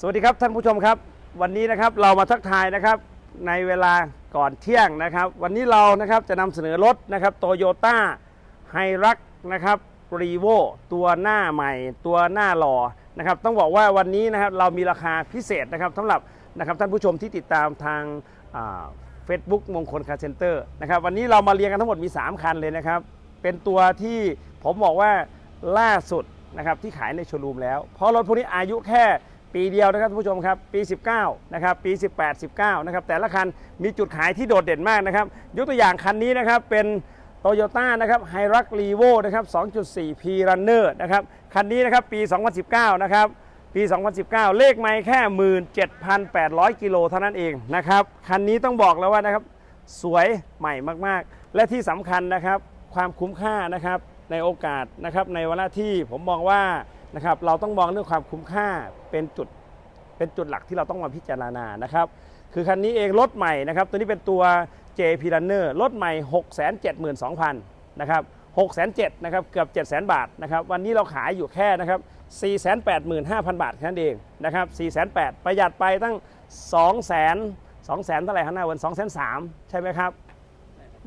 สวัสดีครับท่านผู้ชมครับ วันนี้นะครับเรามาทักทายนะครับในเวลาก่อนเที่ยงนะครับ วันนี้เรานะครับจะนำเสนอรถนะครับโตโยต้าไฮรักนะครับรีโวตัวหน้าใหม่ ตัวหน้าหล่อนะครับ ต้องบอกว่าวันนี้นะครับเรามีราคาพิเศษนะครับสำหรับนะครับท่านผู้ชมที่ติดตามทางเฟซบุ๊กมงคลคาร์เซ็นเตอร์นะครับวันนี้เรามาเรียงกันทั้งหมดมี 3 คันเลยนะครับ เป็นตัวที่ผมบอกว่าล่าสุดนะครับที่ขายในโชว์รูมแล้ว เพราะรถพวกนี้อายุแค่ ปีเดียวนะครับท่านผู้ชมครับปี 19นะครับปี 18 19นะครับแต่ละคันมีจุดขายที่โดดเด่นมากนะครับยกตัวอย่างคันนี้นะครับเป็นโตโยต้านะครับไฮรักรีโวนะครับ 2.4 P Runner นะครับคันนี้นะครับปี 2019 นะครับปี 2019 เลขไม่แค่ 17,800 กิโลเท่านั้นเองนะครับคันนี้ต้องบอกแล้วว่านะครับสวยใหม่มากๆ และที่สำคัญนะครับความคุ้มค่านะครับในโอกาสนะครับในวันที่ผมมองว่า นะครับเราต้องมองเรื่องความคุ้มค่าเป็นจุดเป็นจุดหลักที่เราต้องมาพิจารณานะครับคือคันนี้เองรถใหม่นะครับตัวนี้เป็นตัว JP Runner รถใหม่ 672,000นะครับ607นะครับเกือบ 700,000 บาทนะครับวันนี้เราขายอยู่แค่นะครับ485,000 บาทแค่นั้นเองนะครับ408ประหยัดไปตั้ง 200,000 2 0 0 0 0เท่าไหร่ครับหน้าวัน2 0 0 0 0ใช่ไหมครับ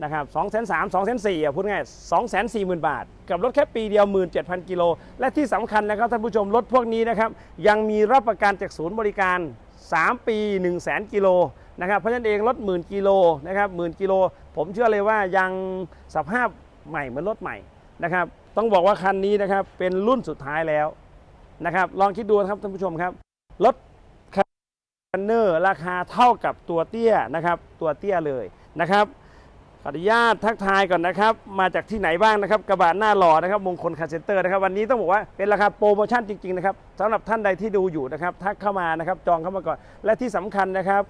นะครับ2 3 0 0 0 2 4 0 0อะพูดง่าย2 4 0 0 0 0บาท กับรถแค่ปีเดียว17,000กิโล และที่สำคัญนะครับท่านผู้ชมรถพวกนี้นะครับยังมีรับประกันจากศูนย์บริการ 3 ปี1 0 0 0 0 0กิโลนะครับเพราะฉะนั้นเองรถหมื่นกิโลนะครับหมื่นกิโล ผมเชื่อเลยว่ายังสภาพใหม่เหมือนรถใหม่นะครับต้องบอกว่าคันนี้นะครับเป็นรุ่นสุดท้ายแล้วนะครับลองคิดดูครับท่านผู้ชมครับรถคันเนอร์ราคาเท่ากับตัวเตี้ยนะครับตัวเตี้ยเลยนะครับ ขออนุญาตทักทายก่อนนะครับ มาจากที่ไหนบ้างนะครับ กระบะหน้าหล่อนะครับมงคลคาเซนเตอร์นะครับ วันนี้ต้องบอกว่าเป็นราคาโปรโมชั่นจริงๆนะครับสำหรับท่านใดที่ดูอยู่นะครับทักเข้ามานะครับจองเข้ามาก่อน และที่สำคัญนะครับ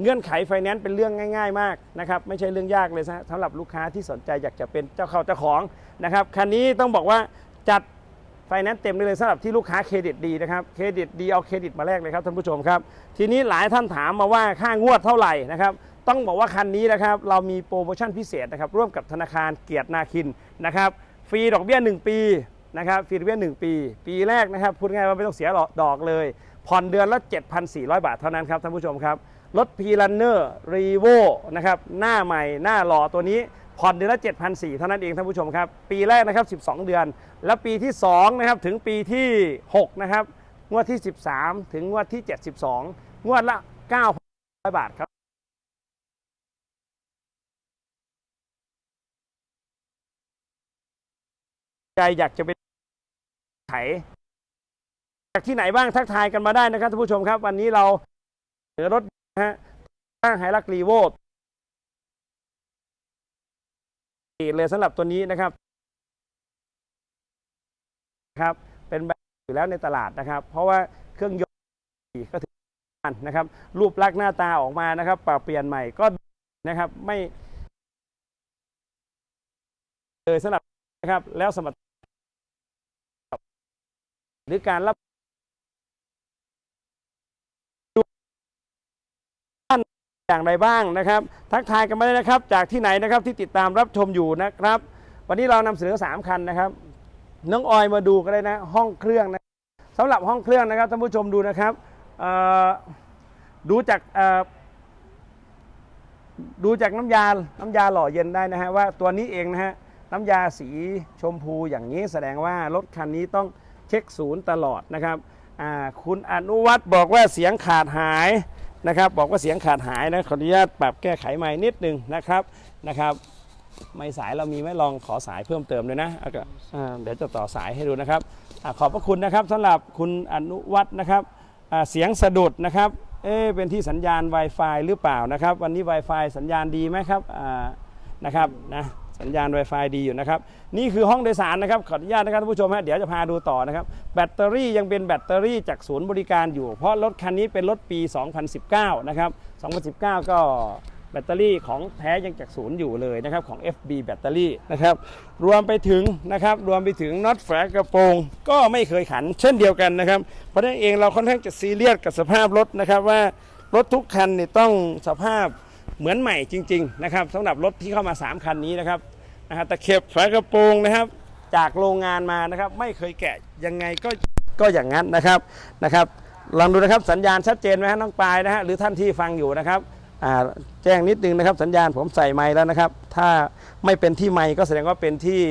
เงื่อนไขไฟแนนซ์เป็นเรื่องง่าย ๆ มากนะครับไม่ใช่เรื่องยากเลยนะสำหรับลูกค้าที่สนใจอยากจะเป็นเจ้าเข้าเจ้าของนะครับคันนี้ต้องบอกว่าจัดไฟแนนซ์เต็มเลยสำหรับที่ลูกค้าเครดิตดีนะครับเครดิตดีเอาเครดิตมาแลกเลยครับท่านผู้ชมครับทีนี้หลายท่านถามมาว่าค่างวดเท่าไหร่นะครับ ต้องบอกว่าคันนี้นะครับเรามีโปรโมชั่นพิเศษนะครับร่วมกับธนาคารเกียรตินาคินนะครับฟรีดอกเบี้ย 1 ปีนะครับฟรีดอกเบี้ย 1 ปี ปีแรกนะครับพูดง่ายว่าไม่ต้องเสียดอกเลย ผ่อนเดือนละ 7,400 บาทเท่านั้นครับท่านผู้ชมครับรถพีลันเนอร์รีโวนะครับหน้าใหม่หน้าหล่อตัวนี้ผ่อนเดือนละ 7,400 เท่านั้นเองท่านผู้ชมครับ ปีแรกนะครับ 12 เดือน และปีที่2นะครับถึงปีที่ 6 นะครับ งวดที่ 13 ถึงงวดที่ 72 งวดละ 9,000บาทครับ ใจอยากจะเป็นไขจากที่ไหนบ้างทักทายกันมาได้นะครับท่านผู้ชมครับ วันนี้เราเหนือรถนะฮะตั้งไฮรักรีโวเลยสำหรับตัวนี้นะครับ ครับ เป็นแบบอยู่แล้วในตลาดนะครับ เพราะว่าเครื่องยนต์ก็ถือมันนะครับ รูปลักษณ์หน้าตาออกมานะครับ ปรับเปลี่ยนใหม่ก็นะครับ ไม่เลยสำหรับนะครับ แล้วสมรรถ หรือการรับอย่างไรบ้างนะครับ ทักทายกันมาได้นะครับ จากที่ไหนนะครับที่ติดตามรับชมอยู่นะครับ วันนี้เรานำเสนอ 3 คันนะครับ น้องออยมาดูกันเลยนะ ห้องเครื่องนะสำหรับห้องเครื่องนะครับท่านผู้ชมดูนะครับดูจากดูจากน้ำยาน้ำยาหล่อเย็นได้นะฮะว่าตัวนี้เองนะฮะน้ำยาสีชมพูอย่างนี้แสดงว่ารถคันนี้ต้อง ช็คศูนย์ตลอดนะครับคุณอนุวัฒน์บอกว่าเสียงขาดหายนะครับ บอกว่าเสียงขาดหายนะขออนุญาตปรับแก้ไขใหม่นิดนึงนะครับนะครับ ไม่สายเรามีไหมลองขอสายเพิ่มเติมเลยนะเอาก็อ่าเดี๋ยวจะต่อสายให้ดูนะครับอขอบพระคุณนะครับสำหรับคุณอนุวัฒน์นะครับเสียงสะดุดนะครับเอ๊เป็นที่สัญญาณ Wi-Fi หรือเปล่านะครับ วันนี้ Wi-Fi สัญญาณดีไหมครับนะครับนะ สัญญาณ Wi-Fi ดีอยู่นะครับ นี่คือห้องโดยสารนะครับ ขออนุญาตนะครับท่านผู้ชมฮะเดี๋ยวจะพาดูต่อนะครับ แบตเตอรี่ยังเป็นแบตเตอรี่จากศูนย์บริการอยู่ เพราะรถคันนี้เป็นรถปี 2019 นะครับ 2019 ก็แบตเตอรี่ของแท้ยังจากศูนย์อยู่เลยนะครับของ FB แบตเตอรี่นะครับรวมไปถึงนะครับรวมไปถึงน็อตแฝกระโปรงก็ไม่เคยขันเช่นเดียวกันนะครับ เพราะฉะนั้นเองเราค่อนข้างจะซีเรียสกับสภาพรถนะครับว่ารถทุกคันเนี่ยต้องสภาพ เหมือนใหม่จริง ๆ นะครับสำหรับรถที่เข้ามา 3 คันนี้นะครับนะฮะตะเข็บฝากระโปรงนะครับ จากโรงงานมานะครับ ไม่เคยแกะยังไงก็ก็อย่างนั้นนะครับนะครับลองดูนะครับสัญญาณชัดเจนไหมฮะน้องปลายนะฮะหรือท่านที่ฟังอยู่นะครับแจ้งนิดนึงนะครับสัญญาณผมใส่ไมค์แล้วนะครับ ถ้าไม่เป็นที่ไมค์ก็แสดงว่าเป็นที่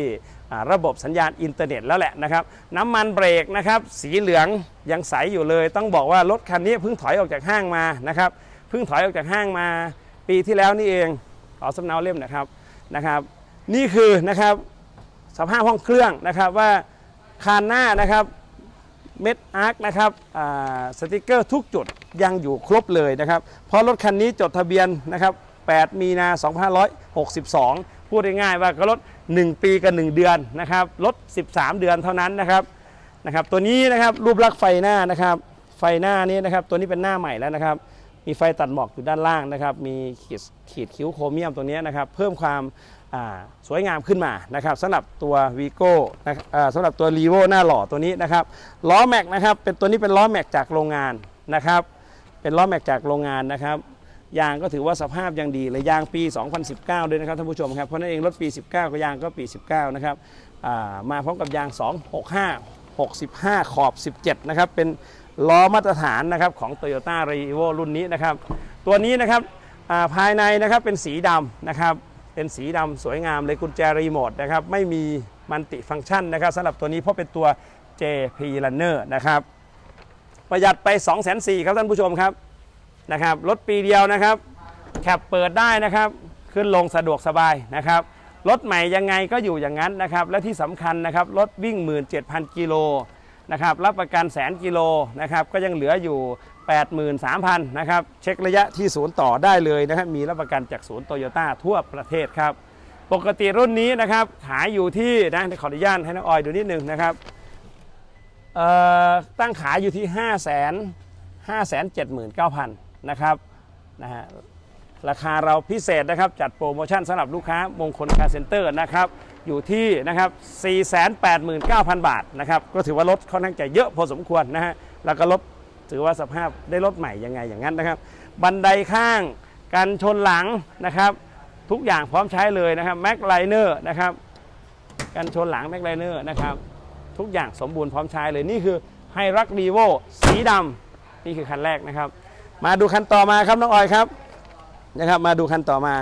ระบบสัญญาณอินเทอร์เน็ตแล้วแหละนะครับน้ำมันเบรกนะครับ สีเหลืองยังใสอยู่เลย ต้องบอกว่ารถคันนี้เพิ่งถอยออกจากห้างมานะครับเพิ่งถอยออกจากห้างมา ปีที่แล้วนี่เองขอสำเนาเล่มนะครับนะครับ นี่คือนะครับสภาพห้องเครื่องนะครับว่าคานหน้านะครับเม็ดอาร์คนะครับสติกเกอร์ทุกจุดยังอยู่ครบเลยนะครับ เพราะรถคันนี้จดทะเบียนนะครับ 8 มีนา 2562 พูดง่ายๆว่าก็รถ 1 ปีกับ 1 เดือนนะครับรถ 13 เดือนเท่านั้นนะครับนะครับ ตัวนี้นะครับรูปลักษณ์ไฟหน้านะครับ ไฟหน้านี้นะครับ ตัวนี้เป็นหน้าใหม่แล้วนะครับ มีไฟตัดหมอกอยู่ด้านล่างนะครับ มีขีดขีดคิ้วโครเมียมตรงนี้นะครับ เพิ่มความสวยงามขึ้นมานะครับสำหรับตัววีโก้สำหรับตัวรีโวหน้าหล่อตัวนี้นะครับล้อแม็กนะครับเป็นตัวนี้เป็นล้อแม็กจากโรงงานนะครับ เป็นล้อแม็กจากโรงงานนะครับยางก็ถือว่าสภาพยังดีเลยยางปี 2019 ด้วยนะครับท่านผู้ชมครับเพราะนั่นเองรถปี 19 ก็ยางก็ปี 19 นะครับมาพร้อมกับยาง 265 65 ขอบ 17 นะครับเป็น ล้อมาตรฐานนะครับของ Toyota r e v o รุ่นนี้นะครับ ตัวนี้นะครับภายในนะครับเป็นสีดำนะครับเป็นสีดำสวยงามเลยกุญแจรีโมทนะครับไม่มีมัลติฟังก์ชันนะครับสำหรับตัวนี้เพราะเป็นตัว JP Runner นะครับประหยัดไป 2 4 0 0 0ครับท่านผู้ชมครับนะครับรถปีเดียวนะครับแคปเปิดได้นะครับขึ้นลงสะดวกสบายนะครับรถใหม่ยังไงก็อยู่อย่างนั้นนะครับและที่สำคัญนะครับรถวิ่ง 17,000 กิโล นะครับรับประกันแสนกิโลนะครับก็ยังเหลืออยู่ 83,000นะครับเช็คระยะที่ศูนย์ต่อได้เลยนะครับมีรับประกันจากศูนย์โตโยต้าทั่วประเทศครับปกติรุ่นนี้นะครับขายอยู่ที่นะขออนุญาตให้น้องออยดูนิดนึงนะครับตั้งขายอยู่ที่ 5 5 7 9 0 0 0นะครับนะฮะราคาเราพิเศษนะครับจัดโปรโมชั่นสำหรับลูกค้ามงคลคาร์เซ็นเตอร์นะครับ อยู่ที่นะครับ 489,000 บาทนะครับ ก็ถือว่าลดค่อนข้างจะเยอะพอสมควรนะฮะ แล้วก็ลดถือว่าสภาพได้รถใหม่ยังไงอย่างนั้นนะครับ บันไดข้างกันชนหลังนะครับ ทุกอย่างพร้อมใช้เลยนะครับแม็กไลเนอร์นะครับกันชนหลังแม็กไลเนอร์นะครับทุกอย่างสมบูรณ์พร้อมใช้เลยนี่คือไฮรักดีโวสีดำนี่คือคันแรกนะครับ มาดูคันต่อมาครับน้องออยครับนะครับ มาดูคันต่อมา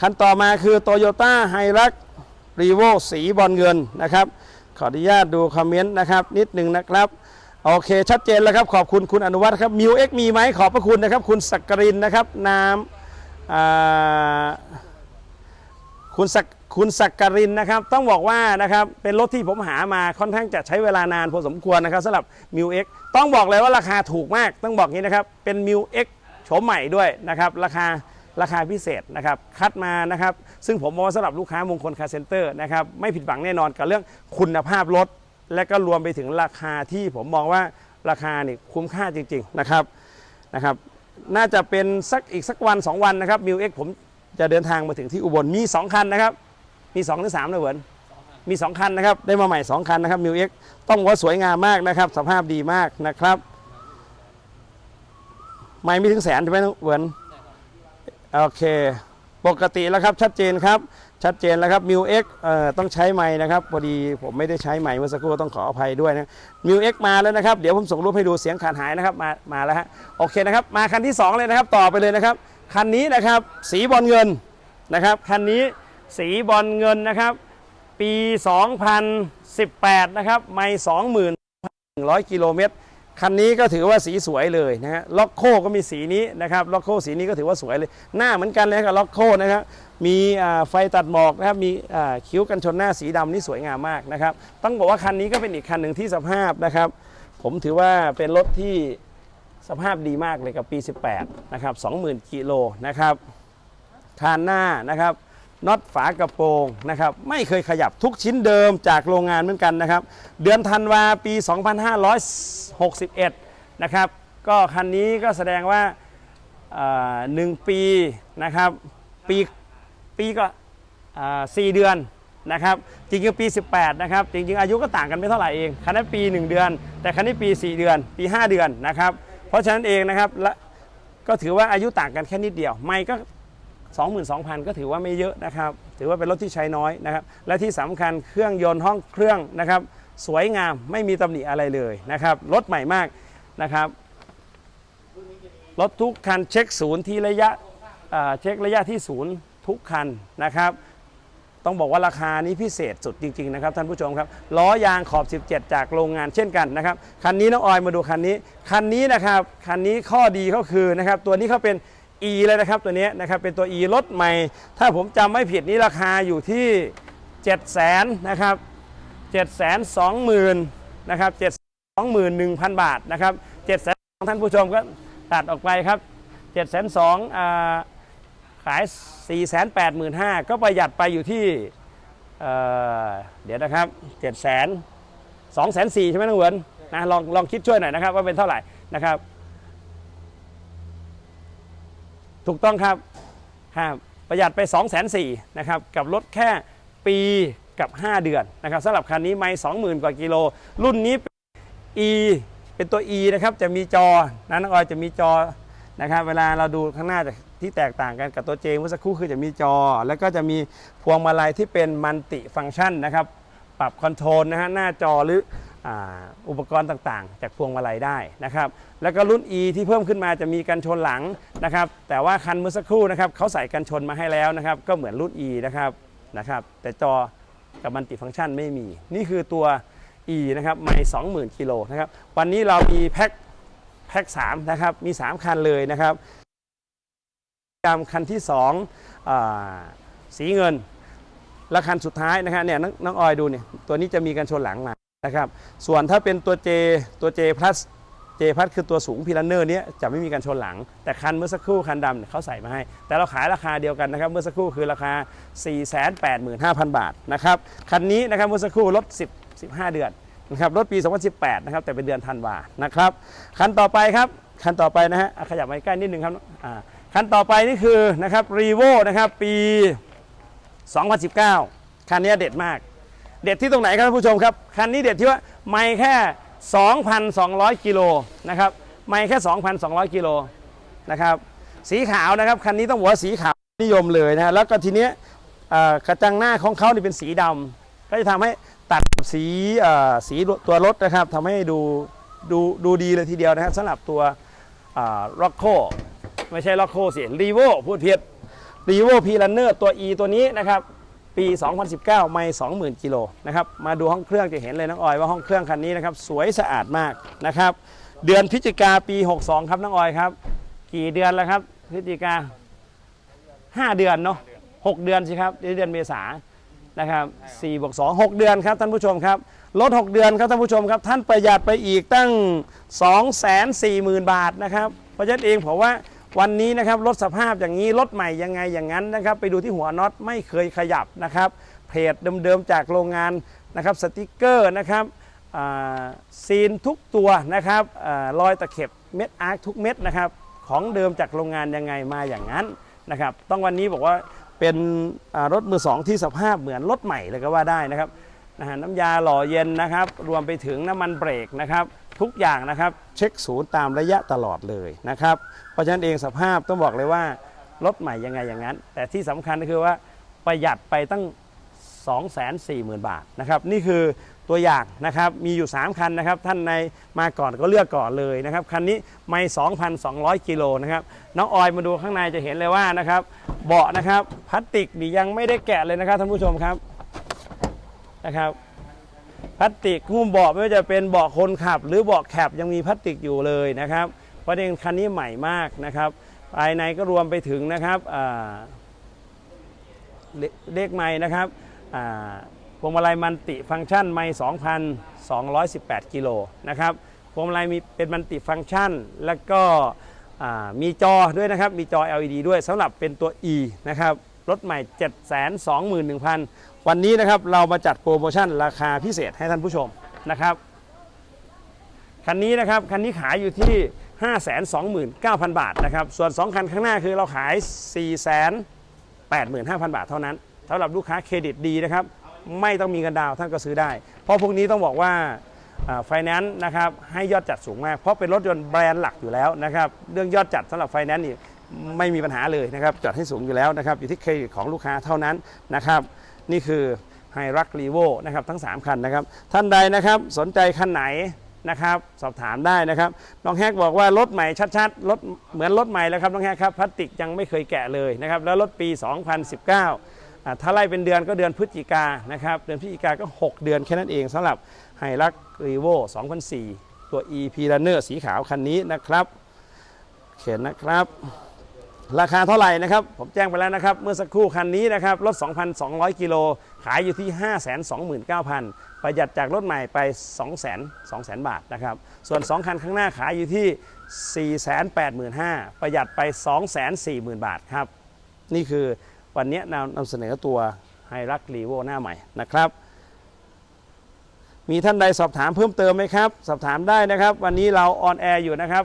คันต่อมาคือ Toyota h i l u x r e v o สีบอลเงินนะครับ ขออนุญาตดูคอมเมนต์นะครับ นิดหนึ่งนะครับ โอเค ชัดเจนแล้วครับ ขอบคุณคุณอนุวัฒน์ครับมิวเอ็กมีไหมขอบพระคุณนะครับ คุณสักกรินนะครับนามคุณสักคุณสักกรินนะครับ ต้องบอกว่านะครับเป็นรถที่ผมหามาค่อนข้างจะใช้เวลานานพอสมควรนะครับสำหรับมิวเอ็กต้องบอกเลยว่าราคาถูกมาก ต้องบอกงี้นะครับ เป็นมิวเอ็กโฉมใหม่ด้วยนะครับ ราคา ราคาพิเศษนะครับคัดมานะครับซึ่งผมมองว่าสำหรับลูกค้ามงคลคาร์เซ็นเตอร์นะครับไม่ผิดหวังแน่นอนกับเรื่องคุณภาพรถ และก็รวมไปถึงราคาที่ผมมองว่าราคานี่คุ้มค่าจริงๆนะครับนะครับน่าจะเป็นสักอีกสักวัน 2 วันนะครับมิวเอ็กผมจะเดินทางมาถึงที่อุบลมี 2 คันนะครับ มี 2 หรือ3นะเหวินมี 2 คันนะครับ ได้มาใหม่ 2 คันนะครับมิวเอ็กต้องว่าสวยงามมากนะครับ สภาพดีมากนะครับ ไม่มีถึงแสนใช่ไหมเหวิน โอเค ปกติแล้วครับชัดเจนครับ ชัดเจนแล้วครับมิวเอ็กต้องใช้ไม้นะครับ พอดีผมไม่ได้ใช้ไม้เมื่อสักครู่ต้องขออภัยด้วยนะมิวเอ็กมาแล้วนะครับ เดี๋ยวผมส่งรูปให้ดูเสียงขาดหายนะครับมามาแล้วฮะโอเคนะครับ มาคันที่ 2 เลยนะครับ ต่อไปเลยนะครับ คันนี้นะครับสีบอลเงินนะครับคันนี้สีบอลเงินนะครับ ปี 2018 นะครับ ไม่ 21,100 กิโลเมตร คันนี้ก็ถือว่าสีสวยเลยนะฮะล็อกโคก็มีสีนี้นะครับล็อกโคสีนี้ก็ถือว่าสวยเลย หน้าเหมือนกันเลยกับล็อกโคนะครับมีไฟตัดหมอกนะครับมีคิ้วกันชนหน้าสีดำนี่สวยงามมากนะครับ ต้องบอกว่าคันนี้ก็เป็นอีกคันหนึ่งที่สภาพนะครับ ผมถือว่าเป็นรถที่สภาพดีมากเลยกับปี 18 นะครับ 20,000 กิโลนะครับคานหน้านะครับ น็อตฝากระโปรงนะครับไม่เคยขยับทุกชิ้นเดิมจากโรงงานเหมือนกันนะครับ เดือนธันวาปี 2561 นะครับ ก็คันนี้ก็แสดงว่าหนึ่งปีนะครับปีปีก็สี่เดือนนะครับจริงๆปี 18 นะครับ จริงๆ อายุก็ต่างกันไม่เท่าไหร่เองคันนั้นปี 1 เดือน แต่คันนี้ปี 4 เดือน ปี 5 เดือนนะครับ เพราะฉะนั้นเองนะครับและก็ถือว่าอายุต่างกันแค่นิดเดียว ไม่ก็ 22,000 ก็ถือว่าไม่เยอะนะครับ ถือว่าเป็นรถที่ใช้น้อยนะครับ และที่สำคัญเครื่องยนต์ห้องเครื่องนะครับ สวยงามไม่มีตำหนิอะไรเลยนะครับ รถใหม่มากนะครับ รถทุกคันเช็คศูนย์ที่ระยะอ่าเช็คระยะที่ศูนย์ทุกคันนะครับ ต้องบอกว่าราคานี้พิเศษสุดจริง ๆ นะครับท่านผู้ชมครับ ล้อยางขอบ 17 จากโรงงานเช่นกันนะครับ คันนี้น้องออยมาดูคันนี้ คันนี้นะครับ คันนี้ข้อดีก็คือนะครับ ตัวนี้เขาเป็น E เลยนะครับตัวนี้นะครับเป็นตัว E รถใหม่ ถ้าผมจำไม่ผิดนี้ราคาอยู่ที่7 0 0 0 0นะครับ7 2 0 0 0 0นะครับ7 2 1 0 0 0 บาทนะครับ7 0 0 0 0ท่านผู้ชมก็ตัดออกไปครับ7 2 0 0 0อ่าขาย 4 8 5 0 0 0ก็ประหยัดไปอยู่ที่เเดี๋ยวนะครับ7 0 0 0 0 2 4 0 0 0ใช่ไหมน้องเหวนนะลองลองคิดช่วยหน่อยนะครับว่าเป็นเท่าไหร่นะครับ ถูกต้องครับครับประหยัดไป 2 4 0 0 0นะครับกับรถแค่ปีกับ 5 เดือนนะครับสำหรับคันนี้ไม่20,000 กว่ากิโล รุ่นนี้ E เป็นตัว E นะครับจะมีจอนะน้องออยจะมีจอนะครับเวลาเราดูข้างหน้าที่แตกต่างกันกับตัวเจเมื่อสักครู่คือจะมีจอ แล้วก็จะมีพวงมาลัยที่เป็นมัลติฟังก์ชันนะครับปรับคอนโทรลนะฮะหน้าจอหรืออุปกรณ์ต่างๆ จากพวงมาลัยได้นะครับ แล้วก็รุ่น E ที่เพิ่มขึ้นมาจะมีกันชนหลังนะครับแต่ว่าคันเมื่อสักครู่นะครับเขาใส่กันชนมาให้แล้วนะครับก็เหมือนรุ่น E นะครับนะครับแต่จอกับมัลติฟังก์ชันไม่มี นี่คือตัว E นะครับไม่20,000กิโลนะครับวันนี้เรามีแพ็คแพ็ค3นะครับมี 3 คันเลยนะครับจำคันที่2อ่าสีเงิน และคันสุดท้ายนะฮะเนี่ยน้องออยดูเนี่ยตัวนี้จะมีกันชนหลังมานะครับส่วนถ้าเป็นตัว J ตัว J plus J plus คือตัวสูงพิลันเนอร์เนี้ยจะไม่มีกันชนหลัง แต่คันเมื่อสักครู่คันดำเนี่ยเขาใส่มาให้ แต่เราขายราคาเดียวกันนะครับ เมื่อสักครู่คือราคา 485,000 บาทนะครับคันนี้นะครับเมื่อสักครู่ลด10 15 เดือนนะครับรถปี 2018 นะครับแต่เป็นเดือนธันวานะครับคันต่อไปครับคันต่อไปนะฮะขยับมาใกล้นิดนึงครับอ่าคันต่อไปนี่คือนะครับรีโวนะครับปี 2019 คันนี้เด็ดมาก เด็ดที่ตรงไหนครับท่านผู้ชมครับ คันนี้เด็ดที่ว่าไม่แค่ 2,200 กิโลนะครับไม่แค่ 2,200 กิโลนะครับสีขาวนะครับคันนี้ต้องบอกว่าสีขาวนิยมเลยนะฮะแล้วก็ทีเนี้ยกระจังหน้าของเขานี่เป็นสีดำก็จะทำให้ตัดสีเอ่อสีตัวรถนะครับทำให้ดูดูดูดีเลยทีเดียวนะครับสำหรับตัวร็อกโคไม่ใช่ร็อกโคสิรีโวพูดผิดรีโวพีลันเนอร์ตัว E ตัวนี้นะครับ ปี 2019 ไม่ 20,000 กิโลนะครับมาดูห้องเครื่องจะเห็นเลยน้องออยว่าห้องเครื่องคันนี้นะครับสวยสะอาดมากนะครับ เดือนพฤศจิกาปี 62 ครับน้องออยครับ กี่เดือนแล้วครับพฤศจิกา5 เดือนเนาะ6เดือนสิครับเดือนเมษานะครับ4บวก2 6 เดือนครับท่านผู้ชมครับลด 6 เดือนครับท่านผู้ชมครับ ท่านประหยัดไปอีกตั้ง 240,000 บาทนะครับเพราะฉะนั้นเองผมว่า วันนี้นะครับรถสภาพอย่างนี้รถใหม่ยังไงอย่างนั้นนะครับไปดูที่หัวน็อตไม่เคยขยับนะครับเพจเดิมๆจากโรงงานนะครับสติกเกอร์นะครับซีนทุกตัวนะครับอรอยตะเข็บเม็ดอาร์คทุกเม็ดนะครับของเดิมจากโรงงานยังไงมาอย่างนั้นนะครับต้องวันนี้บอกว่าเป็นรถมือสองที่สภาพเหมือนรถใหม่เลยก็ว่าได้นะครับนะฮะน้ำยาหล่อเย็นนะครับ รวมไปถึงน้ำมันเบรกนะครับ ทุกอย่างนะครับเช็คศูนย์ตามระยะตลอดเลยนะครับเพราะฉะนั้นเองสภาพต้องบอกเลยว่ารถใหม่ยังไงอย่างนั้น แต่ที่สำคัญก็คือว่าประหยัดไปตั้ง 240,000 บาทนะครับนี่คือตัวอย่างนะครับมีอยู่ 3 คันนะครับ ท่านในมาก่อนก็เลือกก่อนเลยนะครับคันนี้ไม่ 2,200 กิโลนะครับน้องออยมาดูข้างในจะเห็นเลยว่านะครับเบาะนะครับพลาสติกนี่ยังไม่ได้แกะเลยนะครับท่านผู้ชมครับนะครับ พลาสติกหุ้มเบาะไม่ว่าจะเป็นเบาะคนขับ หรือเบาะแคบยังมีพลาสติกอยู่เลยนะครับประเด็นคันนี้ใหม่มากนะครับ ภายในก็รวมไปถึงนะครับเลขไม้นะครับพวงมาลัยมันติฟังก์ชันไม้2,218 กิโลนะครับพวงมาลัยมีเป็นมันติฟังก์ชัน แล้วก็มีจอด้วยนะครับ มีจอ LED ด้วยสำหรับเป็นตัว E นะครับ รถใหม่ 721,000 วันนี้นะครับเรามาจัดโปรโมชั่นราคาพิเศษให้ท่านผู้ชมนะครับคันนี้นะครับคันนี้ขายอยู่ที่ 529,000 บาทนะครับส่วน 2 คันข้างหน้าคือเราขาย 485,000 บาทเท่านั้นสำหรับลูกค้าเครดิตดีนะครับไม่ต้องมีเงินดาวท่านก็ซื้อได้ เพราะพวกนี้ต้องบอกว่าไฟแนนซ์นะครับให้ยอดจัดสูงมาก เพราะเป็นรถยนต์แบรนด์หลักอยู่แล้วนะครับเรื่องยอดจัดสำหรับไฟแนนซ์นี่ไม่มีปัญหาเลยนะครับจัดให้สูงอยู่แล้วนะครับอยู่ที่เครดิตของลูกค้าเท่านั้นนะครับ นี่คือไฮรักรีโวนะครับทั้ง 3 คันนะครับ ท่านใดนะครับสนใจคันไหนนะครับ สอบถามได้นะครับ น้องแฮกบอกว่ารถใหม่ชัดๆรถเหมือนรถใหม่แล้วครับน้องแฮกครับพลาสติกยังไม่เคยแกะเลยนะครับ แล้วรถปี 2019อ่าถ้าไล่เป็นเดือนก็เดือนพฤศจิกานะครับ เดือนพฤศจิกาก็ 6 เดือนแค่นั้นเองสำหรับไฮรักรีโว2004 ตัว EP Runner สีขาวคันนี้นะครับ เขียนนะครับ ราคาเท่าไหร่นะครับ ผมแจ้งไปแล้วนะครับ เมื่อสักครู่คันนี้นะครับรถ 2,200 กิโล ขายอยู่ที่ 529,000 ประหยัดจากรถใหม่ไป 200,000 200,000 บาทนะครับ ส่วน 2 คันข้างหน้าขายอยู่ที่ 485,000 ประหยัดไป 240,000 บาทครับ นี่คือวันนี้นำนำเสนอตัวไฮรักรีโวหน้าใหม่นะครับ มีท่านใดสอบถามเพิ่มเติมไหมครับ สอบถามได้นะครับ วันนี้เราออนแอร์อยู่นะครับ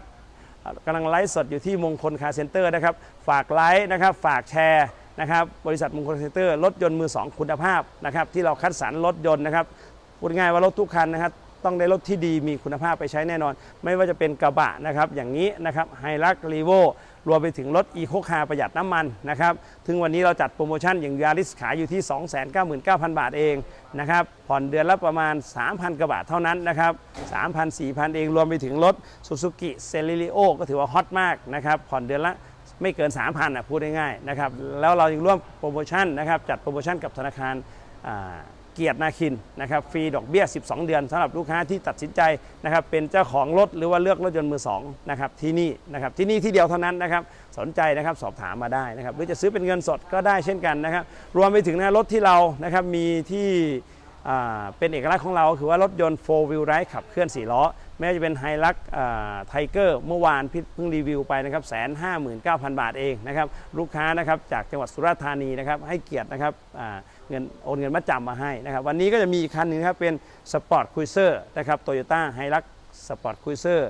กำลังไลฟ์สดอยู่ที่มงคลคาร์เซ็นเตอร์นะครับ ฝากไลค์นะครับ ฝากแชร์นะครับ บริษัทมงคลคาร์เซ็นเตอร์รถยนต์มือ 2 คุณภาพนะครับ ที่เราคัดสรรรถยนต์นะครับ พูดง่ายว่ารถทุกคันนะครับ ต้องได้รถที่ดีมีคุณภาพไปใช้แน่นอน ไม่ว่าจะเป็นกระบะนะครับ อย่างนี้นะครับไฮรักรีโว รวมไปถึงรถอีโคคาร์ประหยัดน้ำมันนะครับถึงวันนี้เราจัดโปรโมชั่นอย่างยาริสขายอยู่ที่ 299,000 บาทเองนะครับผ่อนเดือนละประมาณ 3,000กว่าบาทเท่านั้นนะครับ3,000 4,000 เองรวมไปถึงรถ Suzuki c e l i r i o ก็ถือว่าฮอตมากนะครับผ่อนเดือนละไม่เกิน 3,000อะพูดง่ายๆนะครับแล้วเรายังร่วมโปรโมชั่นนะครับจัดโปรโมชั่นกับธนาคารอ่า เกียรตินาคินนะครับฟรีดอกเบี้ย 12 เดือนสำหรับลูกค้าที่ตัดสินใจนะครับเป็นเจ้าของรถหรือว่าเลือกรถยนต์มือสองนะครับที่นี่นะครับที่นี่ที่เดียวเท่านั้นนะครับสนใจนะครับสอบถามมาได้นะครับหรือจะซื้อเป็นเงินสดก็ได้เช่นกันนะครับรวมไปถึงนะรถที่เรานะครับมีที่อ่าเป็นเอกลักษณ์ของเราคือว่ารถยนต์ 4 wheel drive ขับเคลื่อน 4 ล้อไม่ว่าจะเป็นไฮรักไทเกอร์เมื่อวานพี่เพิ่งรีวิวไปนะครับแสนห้าหมื่นเก้าพันบาทเองนะครับลูกค้านะครับจากจังหวัดสุราษฎร์ธานีนะครับให้เกียรตินะครับ เงินโอนเงินมาจำมาให้นะครับวันนี้ก็จะมีอีกคันหนึ่งครับเป็นสปอร์ตคุยเซอร์นะครับโตโยต้าไฮรักสปอร์ตคุยเซอร์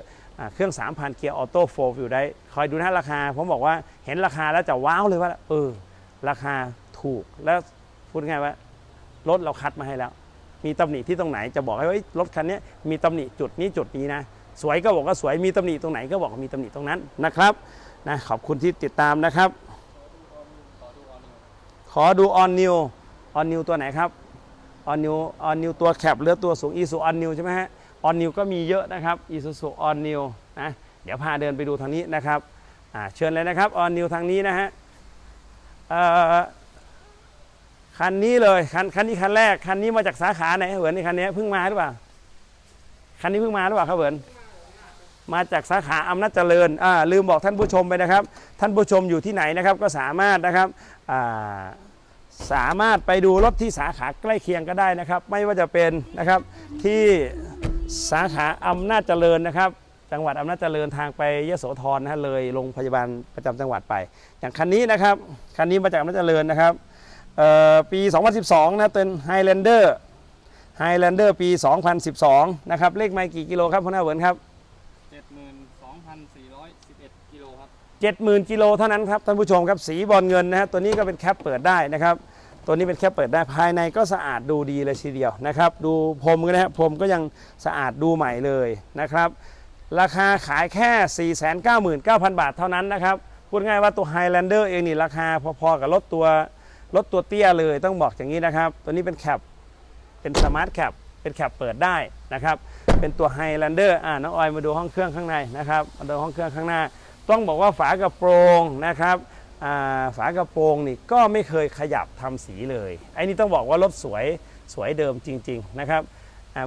เครื่อง 3,000 เกียร์ออโต้โฟร์วิวได้ คอยดูนะราคา ผมบอกว่าเห็นราคาแล้วจะว้าวเลยว่าเออราคาถูกแล้วพูดง่ายว่ารถเราคัดมาให้แล้ว มีตำหนิที่ตรงไหนจะบอกให้ว่ารถคันนี้มีตำหนิจุดนี้จุดนี้นะสวยก็บอกว่าสวยมีตำหนิตรงไหนก็บอกว่ามีตำหนิตรงนั้นนะครับนะขอบคุณที่ติดตามนะครับ ขอดูออนนิว ออนนิวตัวไหนครับออนนิวออนนิวตัวแคปหรือตัวสูงอีซูออนนิวใช่ไหมฮะออนนิวก็มีเยอะนะครับอีซูซูออนนิวนะเดี๋ยวพาเดินไปดูทางนี้นะครับเชิญเลยนะครับออนนิวทางนี้นะฮะคันนี้เลยคันคันนี้คันแรกคันนี้มาจากสาขาไหนเหวินในคันนี้เพิ่งมาหรือเปล่าคันนี้เพิ่งมาหรือเปล่าครับเหวินมาจากสาขาอำนาจเจริญอ่าลืมบอกท่านผู้ชมไปนะครับ ท่านผู้ชมอยู่ที่ไหนนะครับก็สามารถนะครับอ่า สามารถไปดูรถที่สาขาใกล้เคียงก็ได้นะครับ ไม่ว่าจะเป็นนะครับที่สาขาอำนาจเจริญนะครับ จังหวัดอำนาจเจริญทางไปยโสธรนะฮะเลยโรงพยาบาลประจำจังหวัดไป อย่างคันนี้นะครับคันนี้มาจากอำนาจเจริญนะครับเอ่อปี 2012 นะเป็น Highlander Highlander ปี 2012 นะครับ เลขไม่กี่กิโลครับพ่อหน้าเหวินครับ 72,411 กิโลครับ 70,000 กิโลเท่านั้นครับท่านผู้ชมครับ สีบอลเงินนะฮะตัวนี้ก็เป็นแคปเปิดได้นะครับ ตัวนี้เป็นแคปเปิดได้ภายในก็สะอาดดูดีเลยทีเดียวนะครับ ดูพรมก็นะฮะพรมก็ยังสะอาดดูใหม่เลยนะครับ ราคาขายแค่ 499,000 บาทเท่านั้นนะครับ พูดง่ายว่าตัว Highlander เองนี่ราคาพอๆกับรถตัวรถตัวเตี้ยเลยต้องบอกอย่างนี้นะครับ ตัวนี้เป็นแคปเป็นสมาร์ทแคปเป็นแคปเปิดได้นะครับ เป็นตัว Highlander อ่าน้องออยมาดูห้องเครื่องข้างในนะครับมาดูห้องเครื่องข้างหน้า ต้องบอกว่าฝากระโปรงนะครับ ฝากระโปรงนี่ก็ไม่เคยขยับทำสีเลยไอ้นี่ต้องบอกว่ารถสวยสวยเดิมจริง ๆ นะครับ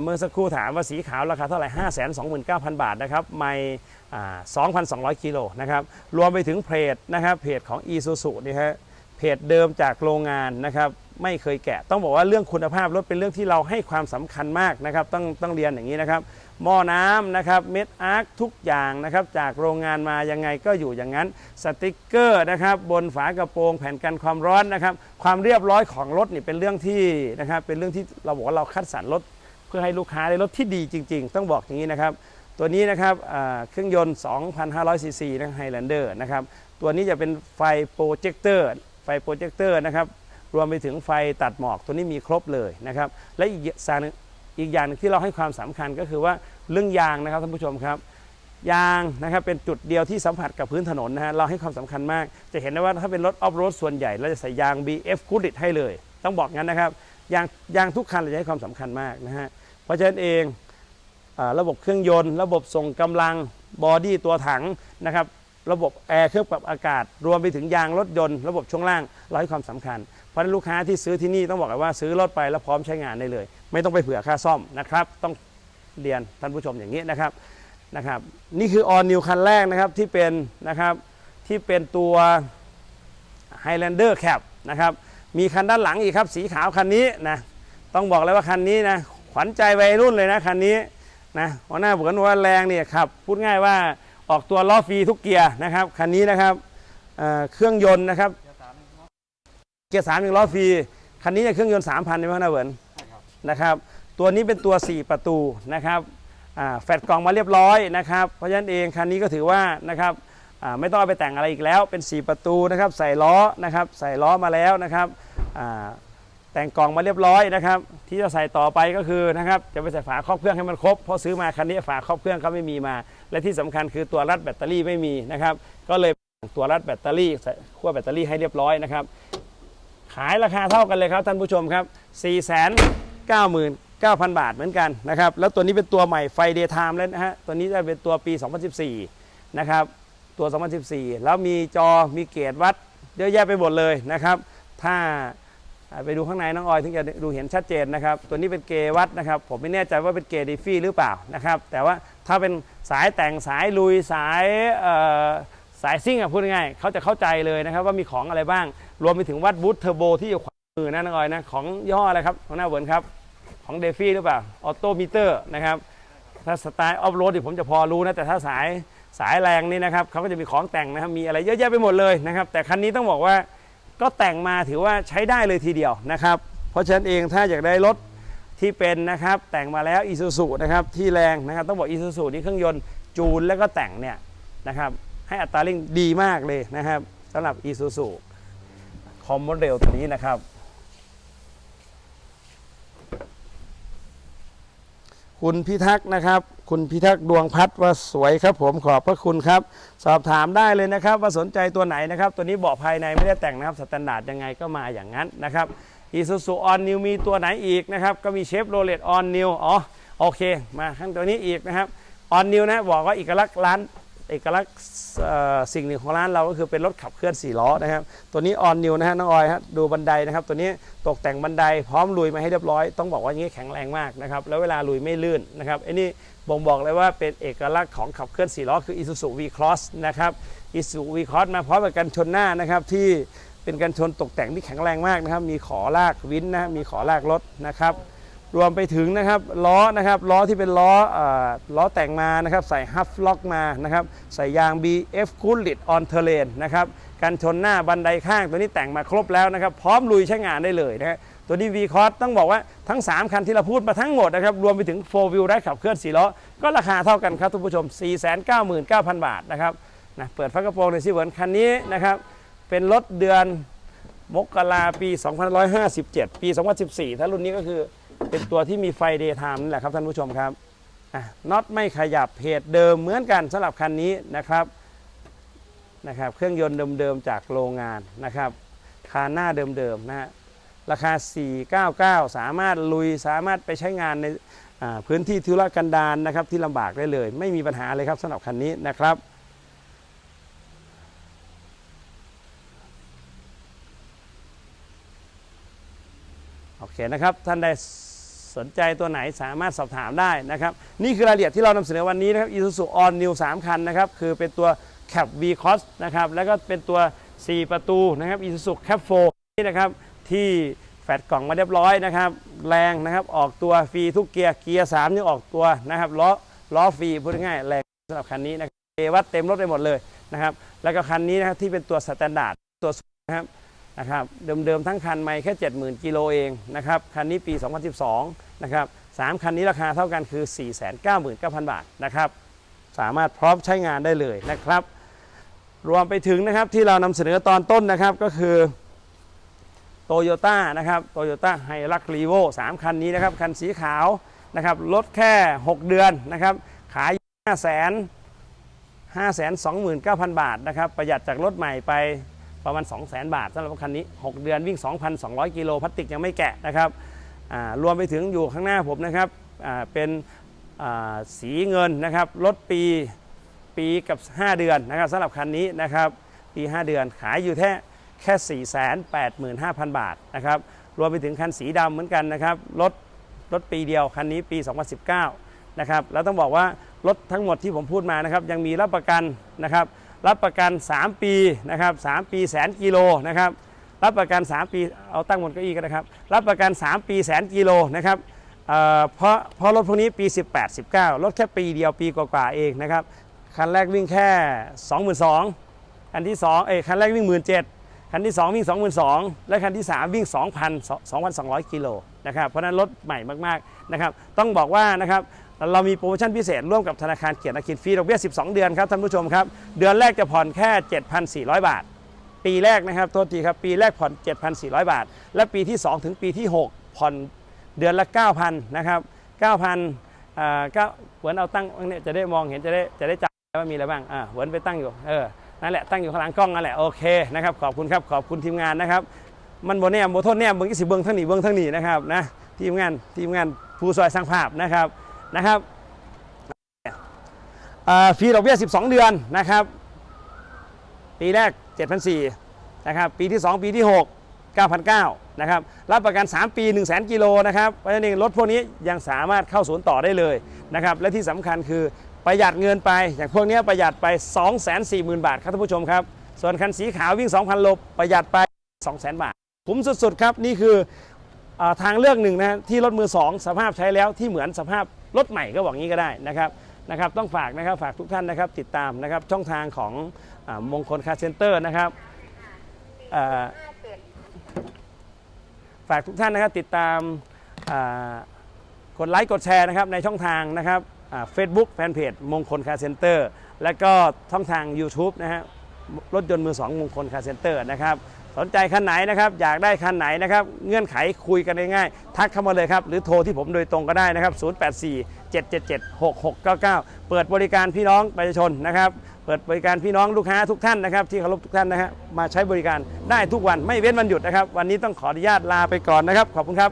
เมื่อสักครู่ถามว่าสีขาวราคาเท่าไหร่ 5 2 9 0 0 0 บาทนะครับ ไม่อ่า2,200 กิโลนะครับ รวมไปถึงเพจนะครับ เพจของ e s u s u นี่ฮะ เพจเดิมจากโรงงานนะครับ ไม่เคยแกะ ต้องบอกว่าเรื่องคุณภาพรถเป็นเรื่องที่เราให้ความสำคัญมากนะครับ ต้องต้องเรียนอย่างนี้นะครับ หม้อน้ำนะครับเม็ดอาร์คทุกอย่างนะครับจากโรงงานมายังไงก็อยู่อย่างนั้นสติกเกอร์นะครับบนฝากระโปรงแผ่นกันความร้อนนะครับความเรียบร้อยของรถนี่เป็นเรื่องที่นะครับเป็นเรื่องที่เราบอกว่าเราคัดสรรรถเพื่อให้ลูกค้าได้รถที่ดีจริง ๆ ต้องบอกอย่างนี้นะครับตัวนี้นะครับเครื่องยนต์ 2,500ซีซีนะไฮแลนเดอร์นะครับตัวนี้จะเป็นไฟโปรเจคเตอร์ไฟโปรเจคเตอร์นะครับรวมไปถึงไฟตัดหมอกตัวนี้มีครบเลยนะครับและอีกอย่างอีกอย่างหนึ่งที่เราให้ความสำคัญก็คือว่า เรื่องยางนะครับท่านผู้ชมครับ ยางนะครับเป็นจุดเดียวที่สัมผัสกับพื้นถนนนะฮะเราให้ความสำคัญมาก จะเห็นได้ว่าถ้าเป็นรถออฟโรดส่วนใหญ่เราจะใส่ยาง BF คูดิตให้เลย ต้องบอกงั้นนะครับยางยางทุกคันเราจะให้ความสำคัญมากนะฮะเพราะฉะนั้นเองอระบบเครื่องยนต์ ระบบส่งกำลังบอดี้ตัวถังนะครับระบบแอร์เครื่องปรับอากาศ รวมไปถึงยางรถยนต์ระบบช่วงล่างเราให้ความสำคัญ เพราะนั้นลูกค้าที่ซื้อที่นี่ต้องบอกเลยว่าซื้อรถไปแล้วพร้อมใช้งานได้เลย ไม่ต้องไปเผื่อค่าซ่อมนะครับต้อง เรียนท่านผู้ชมอย่างนี้นะครับนะครับ นี่คือ all new คันแรกนะครับที่เป็นนะครับที่เป็นตัว Highlander Cap นะครับมีคันด้านหลังอีกครับ สีขาวคันนี้นะต้องบอกเลยว่าคันนี้นะขวัญใจวัยรุ่นเลยนะคันนี้นะหัวหน้าเหมือนว่าแรงเนี่ยครับพูดง่ายว่าออกตัวล้อฟรีทุกเกียร์นะครับคันนี้นะครับเเครื่องยนต์นะครับเกียร์สามหนึ่งล้อฟรีคันนี้เนี่ยเครื่องยนต์สามพันใช่ไหมหัวหน้าเหมือนนะครับ ตัวนี้เป็นตัว 4 ประตูนะครับแฟดกล่องมาเรียบร้อยนะครับเพราะฉะนั้นเองคันนี้ก็ถือว่านะครับไม่ต้องเอาไปแต่งอะไรอีกแล้ว เป็น 4 ประตูนะครับใส่ล้อนะครับใส่ล้อมาแล้วนะครับแต่งกล่องมาเรียบร้อยนะครับ ที่จะใส่ต่อไปก็คือนะครับจะไปใส่ฝาครอบเครื่องให้มันครบเพราะซื้อมาคันนี้ฝาครอบเครื่องเขาไม่มีมา และที่สำคัญคือตัวรัดแบตเตอรี่ไม่มีนะครับ ก็เลยตัวรัดแบตเตอรี่ขั้วแบตเตอรี่ให้เรียบร้อยนะครับ ขายราคาเท่ากันเลยครับท่านผู้ชมครับ 4 9 9 0 0 0 บาทเหมือนกันนะครับ แล้วตัวนี้เป็นตัวใหม่ไฟเดย์ไทม์แล้วนะฮะ ตัวนี้จะเป็นตัวปี 2014 นะครับ ตัว 2014 แล้วมีจอ มีเกจวัด เยอะแยะไปหมดเลยนะครับ ถ้าไปดูข้างในน้องออยถึงจะดูเห็นชัดเจนนะครับ ตัวนี้เป็นเกวัดนะครับ ผมไม่แน่ใจว่าเป็นเกดีฟี่หรือเปล่านะครับ แต่ว่าถ้าเป็นสายแต่งสายลุยสายสายซิ่งอะพูดง่ายเขาจะเข้าใจเลยนะครับว่ามีของอะไรบ้าง รวมไปถึงวัดบูทเทอร์โบที่อยู่ขวามือนะน้องออยนะ ของย่ออะไรครับของหน้าเวิร์นครับ ของเดฟี่หรือเปล่าออโตมิเตอร์นะครับถ้าสไตล์ออฟโรดผมจะพอรู้นะแต่ถ้าสายสายแรงนี่นะครับเขาก็จะมีของแต่งนะครับมีอะไรเยอะแยะไปหมดเลยนะครับแต่คันนี้ต้องบอกว่าก็แต่งมาถือว่าใช้ได้เลยทีเดียวนะครับเพราะฉะนั้นเองถ้าอยากได้รถที่เป็นนะครับแต่งมาแล้วอีซูซูนะครับที่แรงนะครับต้องบอกอีซูซูนี่เครื่องยนต์จูนแล้วก็แต่งเนี่ยนะครับให้อัตราเร่งดีมากเลยนะครับสำหรับ Isuzu คอมโมเดลตัวนี้นะครับ คุณพิทักษ์นะครับ คุณพิทักษ์ดวงพัฒว่าสวยครับผมขอบพระคุณครับ สอบถามได้เลยนะครับ ว่าสนใจตัวไหนนะครับ ตัวนี้บอกภายในไม่ได้แต่งนะครับสแตนดาร์ดยังไงก็มาอย่างนั้นนะครับอีซูซูออนนิวมีตัวไหนอีกนะครับ ก็มีเชฟโรเลตออนนิวอ๋อโอเค มาข้างตัวนี้อีกนะครับออนนิวนะบอกว่าเอกลักษณ์ร้าน เอกลักษณ์สิ่งหนึ่งของร้านเราก็คือเป็นรถขับเคลื่อน4ล้อนะครับ ตัวนี้ออนนิวนะฮะน้องออยฮะดูบันไดนะครับ ตัวนี้ตกแต่งบันไดพร้อมลุยมาให้เรียบร้อย ต้องบอกว่าอย่างนี้แข็งแรงมากนะครับ แล้วเวลาลุยไม่ลื่นนะครับไอ้นี่บ่งบอกเลยว่าเป็นเอกลักษณ์ของขับเคลื่อน4ล้อคือ Isuzu V-Cross นะครับ Isuzu V-Cross มาพร้อมกับกันชนหน้านะครับที่เป็นกันชนตกแต่งที่แข็งแรงมากนะครับ มีขอลากวินนะมีขอลากรถนะครับ รวมไปถึงนะครับล้อนะครับล้อที่เป็นล้ออล้อแต่งมานะครับใส่ฮัฟล็อกมานะครับใส่ยาง BF c o o l i t on Terrain นะครับกันชนหน้าบันไดข้างตัวนี้แต่งมาครบแล้วนะครับพร้อมลุยใช้งานได้เลยนะฮะตัวนี้ V c o s ต้องบอกว่าทั้ง 3 คันที่เราพูดมาทั้งหมดนะครับรวมไปถึง 4 wheel ได้ขับเคลื่อน4ล้อก็ราคาเท่ากันครับทุกผู้ชม 499,000 บาทนะครับนะเปิดฝากระโปรงในอยสิเหมือนคันนี้นะครับเป็นรถเดือนมกราปี 2557 ปี 2014 ถ้ารุ่นนี้ก็คือ เป็นตัวที่มีไฟเดย์ไทม์นี่แหละครับท่านผู้ชมครับน็อตไม่ขยับเพจเดิมเหมือนกันสำหรับคันนี้นะครับนะครับ เครื่องยนต์เดิมๆจากโรงงานนะครับคานหน้าเดิมๆนะฮะราคา 499 สามารถลุยสามารถไปใช้งานในพื้นที่ทุรกันดารนะครับที่ลำบากได้เลย ไม่มีปัญหาเลยครับสำหรับคันนี้นะครับโอเคนะครับท่านใด สนใจตัวไหนสามารถสอบถามได้นะครับ นี่คือรายละเอียดที่เรานำเสนอวันนี้นะครับ Isuzu On New 3 คันนะครับ คือเป็นตัว Cap V Cross นะครับ แล้วก็เป็นตัว 4 ประตูนะครับ Isuzu Cap 4นี่นะครับ ที่แฟดกล่องมาเรียบร้อยนะครับ แรงนะครับออกตัวฟรีทุกเกียร์เกียร์3ยังออกตัวนะครับล้อล้อฟรีพูดง่ายแรงสำหรับคันนี้นะครับเอวัดเต็มรถไปหมดเลยนะครับ แล้วก็คันนี้นะครับที่เป็นตัวสแตนดาร์ดตัวสูงนะครับ นะครับเดิมๆทั้งคันไม่แค่ 70,000 กิโลเองนะครับคันนี้ปี 2012 นะครับสามคันนี้ราคาเท่ากันคือ 499,000 บาทนะครับสามารถพร้อมใช้งานได้เลยนะครับ รวมไปถึงนะครับที่เรานำเสนอตอนต้นนะครับก็คือโตโยต้านะครับโตโยต้าไฮรักรีโวสามคันนี้นะครับ คันสีขาวนะครับลดแค่ 6 เดือนนะครับ ขาย 5 0 0 0 0 5 2 9 0 0 0 บาทนะครับ ประหยัดจากรถใหม่ไป ประมาณ 2 0 0 0 0 0 บาทสำหรับคันนี้ 6 เดือนวิ่ง 2,200 กิโลพลาสติกยังไม่แกะนะครับรวมไปถึงอยู่ข้างหน้าผมนะครับเป็นสีเงินนะครับรถปีปีกับ 5 เดือนนะครับสำหรับคันนี้นะครับปี 5 เดือนขายอยู่แค่แค่ 485,000 บาทนะครับรวมไปถึงคันสีดำเหมือนกันนะครับรถรถปีเดียวคันนี้ปี 2019นะครับแล้วต้องบอกว่ารถทั้งหมดที่ผมพูดมานะครับยังมีรับประกันนะครับ รับประกัน 3 ปีนะครับ3ปีแสนกิโลนะครับรับประกัน 3 ปีเอาตั้งบนเก้าอี้ก็ได้ครับรับประกัน 3 ปีแสนกิโลนะครับเพราะเพราะรถพวกนี้ปี 18 19 รถแค่ปีเดียวปีกว่าๆเองนะครับคันแรกวิ่งแค่ 22,000คันที่2เอ้ยคันแรกวิ่ง 17,000คันที่ 2 วิ่ง 22,000และคันที่ 3 วิ่ง 2,000 2,200 กิโลนะครับเพราะนั้นรถใหม่มากๆนะครับต้องบอกว่านะครับ เรามีโปรโมชั่นพิเศษร่วมกับธนาคารเกียรตินาคินฟรีดอกเบี้ย 12 เดือนครับท่านผู้ชมครับ เดือนแรกจะผ่อนแค่ 7,400 บาท ปีแรกนะครับโทษทีครับปีแรกผ่อน 7,400 บาท และปีที่ 2 ถึงปีที่ 6 ผ่อนเดือนละ 9,000นะครับ9,000อ่าก็เหมือนเอาตั้งเนี่ยจะได้มองเห็นจะได้จะได้จำว่ามีอะไรบ้างอ่าเหมือนไปตั้งอยู่เออนั่นแหละตั้งอยู่ข้างหลังกล้องนั่นแหละโอเคนะครับขอบคุณครับขอบคุณทีมงานนะครับมันโบแนมโบโทษแนมเบิ้งอีสิเบิ้งทั้งนี้เบิ้งทั้งนี้นะครับนะทีมงานทีมงานผู้ซอยสร้างภาพนะครับ นะครับฟรีดอกเบี้ย 12 เดือนนะครับ ปีแรก 7,400นะครับ ปีที่ 2 ปีที่ 6 9,900นะครับ รับประกัน 3 ปี 1 0 0 0 0 0กิโลนะครับ เพราะฉะนั้นรถพวกนี้ยังสามารถเข้าศูนย์ต่อได้เลยนะครับ และที่สำคัญคือประหยัดเงินไป อย่างพวกนี้ประหยัดไป 240,000 บาทครับท่านผู้ชมครับ ส่วนคันสีขาววิ่ง 2,000 โลประหยัดไป 200,000 บาท คุ้มสุดๆครับ นี่คือ ทางเลือกหนึ่งนะที่รถมือ 2 สภาพใช้แล้วที่เหมือนสภาพรถใหม่ก็บอกงี้ก็ได้นะครับนะครับ ต้องฝากนะครับฝากทุกท่านนะครับ ติดตามนะครับช่องทางของอมงคลคาร์เซ็นเตอร์นะครับฝากทุกท่านนะครับติดตามกดไลค์กดแชร์นะครับในช่องทางนะครับเฟซบุ๊กแฟนเพจมงคลคาร์เซ็นเตอร์และก็ช่องทาง YouTube นะฮะรถยนต์มือ2มงคลคาร์เซ็นเตอร์นะครับ สนใจคันไหนนะครับ อยากได้คันไหนนะครับ เงื่อนไขคุยกันง่ายๆทักเข้ามาเลยครับ หรือโทรที่ผมโดยตรงก็ได้นะครับ 084 777 6699 เปิดบริการพี่น้องประชาชนนะครับ เปิดบริการพี่น้องลูกค้าทุกท่านนะครับ ที่เคารพทุกท่านนะฮะมาใช้บริการได้ทุกวันไม่เว้นวันหยุดนะครับ วันนี้ต้องขออนุญาตลาไปก่อนนะครับ ขอบคุณครับ